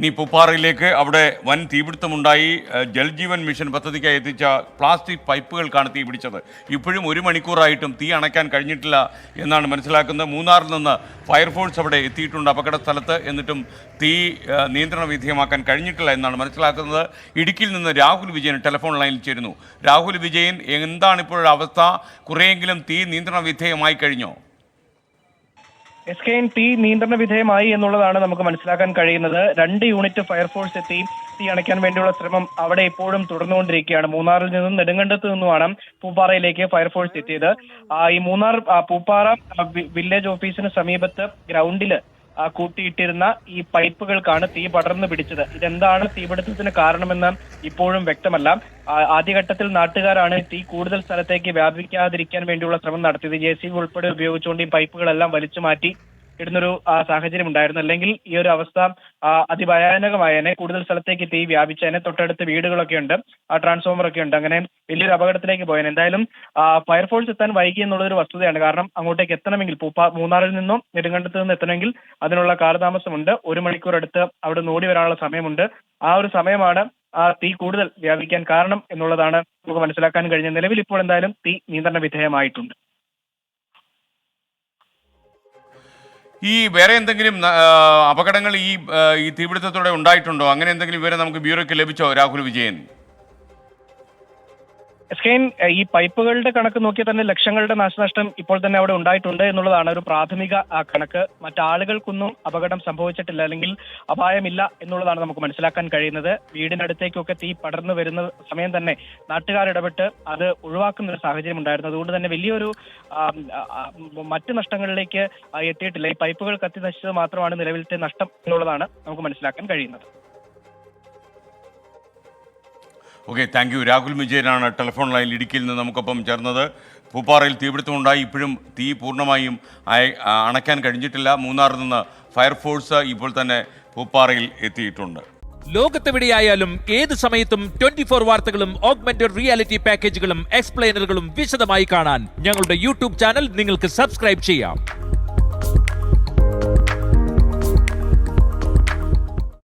ഇനി പുപ്പാറയിലേക്ക് അവിടെ വൻ തീപിടുത്തമുണ്ടായി. ജൽജീവൻ മിഷൻ പദ്ധതിക്കായി എത്തിച്ച പ്ലാസ്റ്റിക് പൈപ്പുകൾക്കാണ് തീ പിടിച്ചത്. ഇപ്പോഴും ഒരു മണിക്കൂറായിട്ടും തീ അണയ്ക്കാൻ കഴിഞ്ഞിട്ടില്ല എന്നാണ് മനസ്സിലാക്കുന്നത്. മൂന്നാറിൽ നിന്ന് ഫയർഫോഴ്സ് അവിടെ എത്തിയിട്ടുണ്ട് അപകട സ്ഥലത്ത്. എന്നിട്ടും തീ നിയന്ത്രണ വിധേയമാക്കാൻ കഴിഞ്ഞിട്ടില്ല എന്നാണ് മനസ്സിലാക്കുന്നത്. ഇടുക്കിയിൽ നിന്ന് രാഹുൽ വിജയൻ ടെലിഫോൺ ലൈനിൽ ചേരുന്നു. രാഹുൽ വിജയൻ എന്താണ് ഇപ്പോഴുള്ള അവസ്ഥ? കുറേയെങ്കിലും തീ നിയന്ത്രണ വിധേയമായി കഴിഞ്ഞോ? എസ് കെ എൻ തീ നിയന്ത്രണ വിധേയമായി എന്നുള്ളതാണ് നമുക്ക് മനസ്സിലാക്കാൻ കഴിയുന്നത്. രണ്ട് യൂണിറ്റ് ഫയർഫോഴ്സ് എത്തി തീ അണയ്ക്കാൻ വേണ്ടിയുള്ള ശ്രമം അവിടെ ഇപ്പോഴും തുടർന്നുകൊണ്ടിരിക്കുകയാണ്. മൂന്നാറിൽ നിന്നും നെടുങ്കണ്ടത്ത് നിന്നുമാണ് പൂപ്പാറയിലേക്ക് ഫയർഫോഴ്സ് എത്തിയത്. ഈ മൂന്നാർ പൂപ്പാറ വില്ലേജ് ഓഫീസിന് സമീപത്ത് ഗ്രൗണ്ടിൽ ആ, കൂട്ടിയിട്ടിരുന്ന ഈ പൈപ്പുകൾക്കാണ് തീ പടർന്നു പിടിച്ചത്. ഇതെന്താണ് തീപിടുത്തത്തിന് കാരണമെന്ന് ഇപ്പോഴും വ്യക്തമല്ല. ആദ്യഘട്ടത്തിൽ നാട്ടുകാരാണ് തീ കൂടുതൽ സ്ഥലത്തേക്ക് വ്യാപിക്കാതിരിക്കാൻ വേണ്ടിയുള്ള ശ്രമം നടത്തിയത്. ജെ സി ബി ഉൾപ്പെടെ ഉപയോഗിച്ചുകൊണ്ട് ഈ പൈപ്പുകളെല്ലാം വലിച്ചു മാറ്റി ഇടുന്നൊരു സാഹചര്യം ഉണ്ടായിരുന്നു. അല്ലെങ്കിൽ ഈ ഒരു അവസ്ഥ അതിഭയാനകമായേനെ കൂടുതൽ സ്ഥലത്തേക്ക് തീ വ്യാപിച്ചതിനെ തൊട്ടടുത്ത് വീടുകളൊക്കെ ഉണ്ട് ആ ട്രാൻസ്ഫോമർ ഒക്കെ ഉണ്ട്. അങ്ങനെ വലിയൊരു അപകടത്തിലേക്ക് പോയേനെ. എന്തായാലും ഫയർഫോഴ്സ് എത്താൻ വൈകി എന്നുള്ളൊരു വസ്തുതയാണ്. കാരണം അങ്ങോട്ടേക്ക് എത്തണമെങ്കിൽ പൂപ്പാ മൂന്നാറിൽ നിന്നും നെടുങ്കണ്ടത്ത് നിന്ന് എത്തണമെങ്കിൽ അതിനുള്ള കാലതാമസമുണ്ട്. ഒരു മണിക്കൂർ അടുത്ത് അവിടെ നോടി വരാനുള്ള സമയമുണ്ട്. ആ ഒരു സമയമാണ് ആ തീ കൂടുതൽ വ്യാപിക്കാൻ കാരണം എന്നുള്ളതാണ് നമുക്ക് മനസ്സിലാക്കാൻ കഴിഞ്ഞ നിലവിൽ ഇപ്പോൾ എന്തായാലും തീ നിയന്ത്രണ വിധേയമായിട്ടുണ്ട്. ഈ വേറെ എന്തെങ്കിലും അപകടങ്ങൾ ഈ ഈ തീപിടുത്തത്തോടെ ഉണ്ടായിട്ടുണ്ടോ? അങ്ങനെ എന്തെങ്കിലും വിവരം നമുക്ക് ബ്യൂറോയ്ക്ക് ലഭിച്ചോ രാഹുൽ വിജയൻ? എസ്കെയിൻ ഈ പൈപ്പുകളുടെ കണക്ക് നോക്കിയാൽ തന്നെ ലക്ഷങ്ങളുടെ നാശനഷ്ടം ഇപ്പോൾ തന്നെ അവിടെ ഉണ്ടായിട്ടുണ്ട് എന്നുള്ളതാണ് ഒരു പ്രാഥമിക കണക്ക്. മറ്റാളുകൾക്കൊന്നും അപകടം സംഭവിച്ചിട്ടില്ല അല്ലെങ്കിൽ അപായമില്ല എന്നുള്ളതാണ് നമുക്ക് മനസ്സിലാക്കാൻ കഴിയുന്നത്. വീടിനടുത്തേക്കൊക്കെ തീ പടർന്നു വരുന്ന സമയം തന്നെ നാട്ടുകാരിടപെട്ട് അത് ഒഴിവാക്കുന്ന ഒരു സാഹചര്യം ഉണ്ടായിരുന്നു. അതുകൊണ്ട് തന്നെ വലിയൊരു മറ്റ് നഷ്ടങ്ങളിലേക്ക് എത്തിയിട്ടില്ല. ഈ പൈപ്പുകൾ കത്തി നശിച്ചത് മാത്രമാണ് നിലവിലത്തെ നഷ്ടം എന്നുള്ളതാണ് നമുക്ക് മനസ്സിലാക്കാൻ കഴിയുന്നത്. Okay thank you. രാഹുൽ വിജയനാണ് ടെലിഫോൺ ലൈനിൽ ഇടുക്കിയിൽ നിന്ന് നമുക്കൊപ്പം ചേർന്നത്. പൂപ്പാറയിൽ തീപിടുത്തമുണ്ടായി ഇപ്പോഴും തീ പൂർണമായും അണയ്ക്കാൻ കഴിഞ്ഞിട്ടില്ല. മൂന്നാറിൽ നിന്ന് ഫയർഫോഴ്സ് ഇപ്പോൾ തന്നെ പൂപ്പാറയിൽ എത്തിയിട്ടുണ്ട്. ലോകത്തെവിടെയായാലും ഏത് സമയത്തും ട്വന്റി ഫോർ വാർത്തകളും ഓഗ്മെന്റഡ് റിയാലിറ്റി പാക്കേജുകളും എക്സ്പ്ലെയിനറുകളും വിശദമായി കാണാൻ ഞങ്ങളുടെ യൂട്യൂബ് ചാനൽ നിങ്ങൾക്ക് സബ്സ്ക്രൈബ് ചെയ്യാം.